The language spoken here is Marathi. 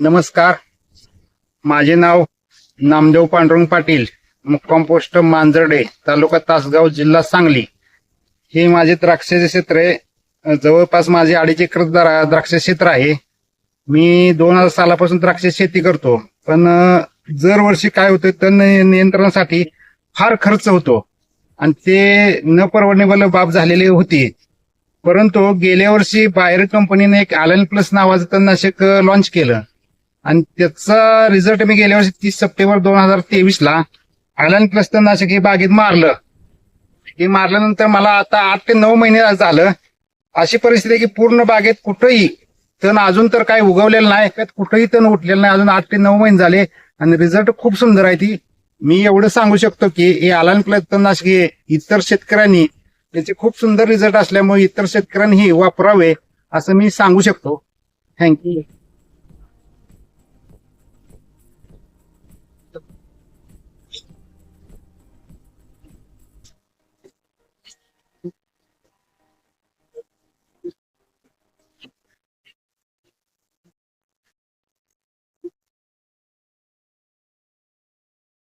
नमस्कार. माझे नाव नामदेव पांडुरंग पाटील मुक्काम पोस्ट मांजर्डे तालुका तासगाव जिल्हा सांगली. हे माझे द्राक्षाचे क्षेत्र आहे. जवळपास माझे अडीच एकर द्रा- द्राक्ष क्षेत्र आहे. मी दोन हजार सालापासून द्राक्ष शेती करतो. पण जर दरवर्षी काय होतं तण नियंत्रणासाठी फार खर्च होतो. आणि ते न परवडणेबल बाब झालेली होती. परंतु गेल्या वर्षी बाहेर कंपनीने एक आलन प्लस नावाचं तणनाशक लॉन्च केलं. आणि त्याचा रिझल्ट मी गेल्या वर्षी तीस सप्टेंबर दोन हजार तेवीस ला आलन प्लस तणनाशक हे बागेत मारलं. हे मारल्यानंतर मला आता आठ ते नऊ महिने झालं. अशी परिस्थिती आहे की पूर्ण बागेत कुठंही तण अजून तर काही उगवलेलं नाही त्यात कुठंही तण उठलेलं नाही. अजून आठ ते नऊ महिने झाले आणि रिझल्ट खूप सुंदर आहे ती. मी एवढं सांगू शकतो की हे आलन प्लस तणनाशक हे इतर शेतकऱ्यांनी त्याचे खूप सुंदर रिझल्ट असल्यामुळे इतर शेतकऱ्यांनी हे वापरावे असं मी सांगू शकतो. थँक्यू